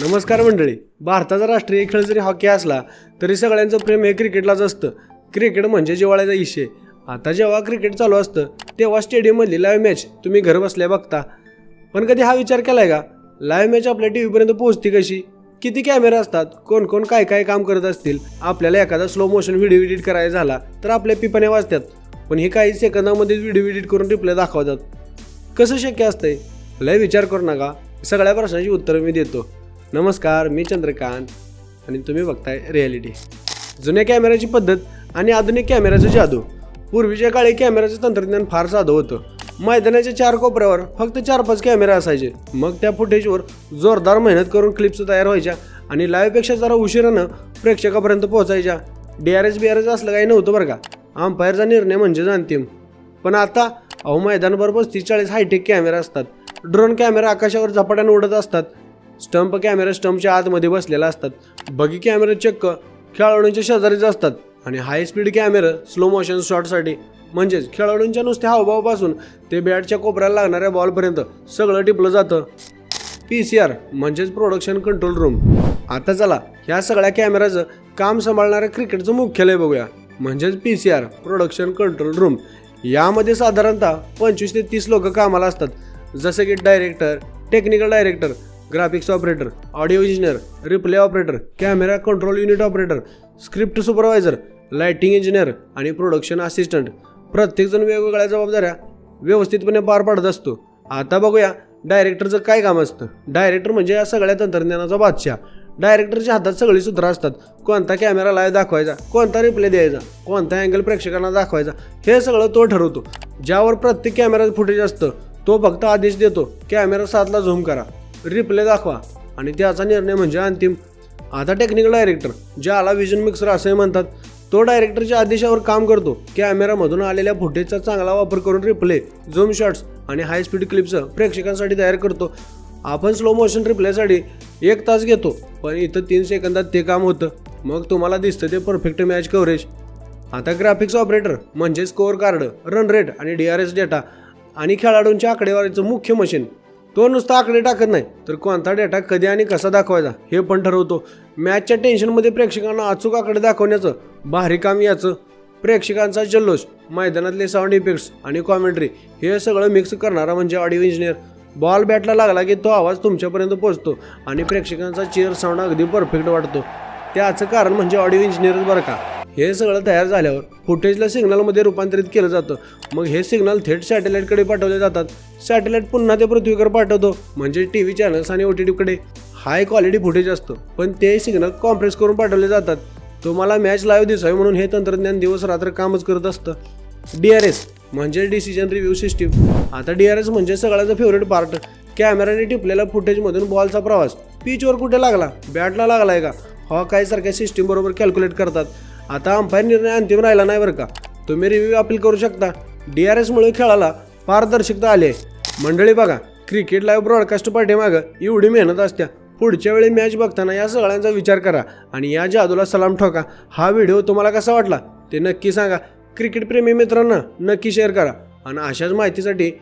नमस्कार मंडळी. भारताचा राष्ट्रीय खेळ जरी हॉकी असला तरी सगळ्यांचं प्रेम हे क्रिकेटलाच असतं. क्रिकेट म्हणजे जिवाळ्याचा इशे. आता जेव्हा क्रिकेट चालू असतं तेव्हा स्टेडियममधली लाईव्ह मॅच तुम्ही घर बसल्या बघता. पण कधी हा विचार केलाय का? लाईव्ह मॅच आपल्या टी व्हीपर्यंत पोहोचते कशी? किती कॅमेरा असतात? कोण कोण काय काय काम करत असतील? आपल्याला एखादा स्लो मोशन व्हिडिओ एडिट करायचा झाला तर आपल्या पिपाने वाचतात पण हे काही सेकंदामध्येच व्हिडिओ एडिट करून रिप्लाय दाखवतात. कसं शक्य असतंय? लय विचार करू नका. सगळ्या प्रश्नांची उत्तरं मी देतो. नमस्कार मी चंद्रकांत आणि तुम्ही बघताय रियालिटी. जुन्या कॅमेऱ्याची पद्धत आणि आधुनिक कॅमेऱ्याचं जादू. पूर्वीच्या काळी कॅमेऱ्याचं तंत्रज्ञान फार साधं होतं. मैदानाच्या चार कोपऱ्यावर फक्त चार पाच कॅमेरा असायचे. मग त्या फुटेजवर जोरदार मेहनत करून क्लिप्स तयार व्हायच्या आणि लाईव्हपेक्षा जरा उशिरानं प्रेक्षकापर्यंत पोहोचायच्या. D R S B R S असलं काही नव्हतं बरं का. अंपायरचा निर्णय म्हणजे अंतिम. पण आता अहो मैदानभर पस्तीस चाळीस हायटेक कॅमेरा असतात. ड्रोन कॅमेरा आकाशावर झपाट्यानं उडत असतात. स्टंप कॅमेरा स्टंपच्या आतमध्ये बसलेला असतात. बगी कॅमेरा चक्क खेळाडूंच्या शेजारीच असतात. आणि high speed camera slow motion शॉटसाठी म्हणजेच खेळाडूंच्या नुसत्या हावभावापासून ते बॅटच्या कोपऱ्याला लागणाऱ्या बॉलपर्यंत सगळं टिपलं जातं. पी सी आर म्हणजेच प्रोडक्शन कंट्रोल रूम आता चला ह्या सगळ्या कॅमेराचं काम सांभाळणाऱ्या क्रिकेटचं मुख्यालय बघूया. म्हणजेच P C R production control room यामध्ये साधारणतः पंचवीस ते तीस लोक कामाला असतात. जसे की director technical director graphics operator audio engineer replay operator camera control unit operator script supervisor lighting engineer आणि प्रोडक्शन असिस्टंट प्रत्येकजण वेगवेगळ्या जबाबदाऱ्या व्यवस्थितपणे पार पाडत असतो. आता बघूया डायरेक्टरचं काय काम असतं. डायरेक्टर म्हणजे या सगळ्या तंत्रज्ञानाचा बादशाह. डायरेक्टरच्या हातात सगळी सूत्र असतात. कोणता कॅमेरा लाय दाखवायचा कोणता रिप्ले द्यायचा कोणता अँगल प्रेक्षकांना दाखवायचा हे सगळं तो ठरवतो. ज्यावर प्रत्येक कॅमेराचं फुटेज असतं तो फक्त आदेश देतो कॅमेरा सातला झूम करा. रिप्ले दाखवा. आणि त्याचा निर्णय म्हणजे अंतिम. आता टेक्निकल डायरेक्टर ज्याला विजन मिक्सर असंही म्हणतात तो डायरेक्टरच्या आदेशावर काम करतो. कॅमेरामधून आलेल्या फुटेजचा चांगला वापर करून रिप्ले झूम शॉट्स आणि हाय स्पीड क्लिप्स प्रेक्षकांसाठी तयार करतो. आपण स्लो मोशन रिप्लेसाठी एक तास घेतो पण इथं तीन सेकंदात ते काम होतं. मग तुम्हाला दिसतं ते परफेक्ट मॅच कव्हरेज आता ग्राफिक्स ऑपरेटर म्हणजे स्कोअर कार्ड रन रेट आणि डी आर एस डेटा आणि खेळाडूंच्या आकडेवारीचं मुख्य मशीन तो नुसता आकडे टाकत नाही. तर कोणता डेटा कधी आणि कसा दाखवायचा हे पण ठरवतो. मॅचच्या टेन्शनमध्ये प्रेक्षकांना अचूक आकडे दाखवण्याचं भारी काम याचं. प्रेक्षकांचा जल्लोष मैदानातले साऊंड इफेक्ट्स आणि कॉमेंट्री हे सगळं मिक्स करणारा म्हणजे ऑडिओ इंजिनियर बॉल बॅटला लागला की तो आवाज तुमच्यापर्यंत पोहोचतो आणि प्रेक्षकांचा चेअर साऊंड अगदी परफेक्ट वाटतो. त्याचं कारण म्हणजे ऑडिओ इंजिनियरच बरं का? हे सगळं तयार झाल्यावर फुटेजला सिग्नलमध्ये रूपांतरित केलं जातं. मग हे सिग्नल थेट सॅटेलाईटकडे पाठवले जातात. सॅटेलाईट पुन्हा ते पृथ्वीकडे पाठवतो. म्हणजे टी व्ही चॅनल्स आणि ओ टी टीकडे. हाय क्वालिटी फुटेज असतं. पण ते सिग्नल कॉम्प्रेस करून पाठवले जातात. तुम्हाला मॅच लाईव्ह दिसावी म्हणून हे तंत्रज्ञान दिवस रात्र कामच करत असतं. डी आर एस म्हणजे डिसिजन रिव्ह्यू सिस्टीम. आता डी आर एस म्हणजे सगळ्याचं फेवरेट पार्ट. कॅमेराने टिपलेल्या फुटेजमधून बॉलचा प्रवास. पिचवर कुठे लागला? बॅटला लागलाय का? हॉ काय सारख्या सिस्टीम बरोबर कॅल्क्युलेट करतात. आता अंपायर निर्णय अंतिम राहिला नाही बरं का. तुम्ही रिव्ह्यू अपील करू शकता. डी आर एसमुळे खेळाला पारदर्शकता आली आहे. मंडळी बघा क्रिकेट लाईव्ह ब्रॉडकास्ट पाठीमागं एवढी मेहनत असत्या. पुढच्या वेळी मॅच बघताना या सगळ्यांचा विचार करा आणि या जादूला सलाम ठोका. हा व्हिडिओ तुम्हाला कसा वाटला? ते नक्की सांगा. क्रिकेट प्रेमी मित्रांना नक्की शेअर करा. आणि अशाच माहितीसाठी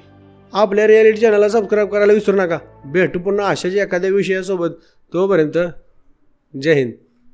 आपल्या रियालिटी चॅनलला सबस्क्राईब करायला विसरू नका. भेटू पुन्हा अशाच एखाद्या विषयासोबत. तोपर्यंत जय हिंद.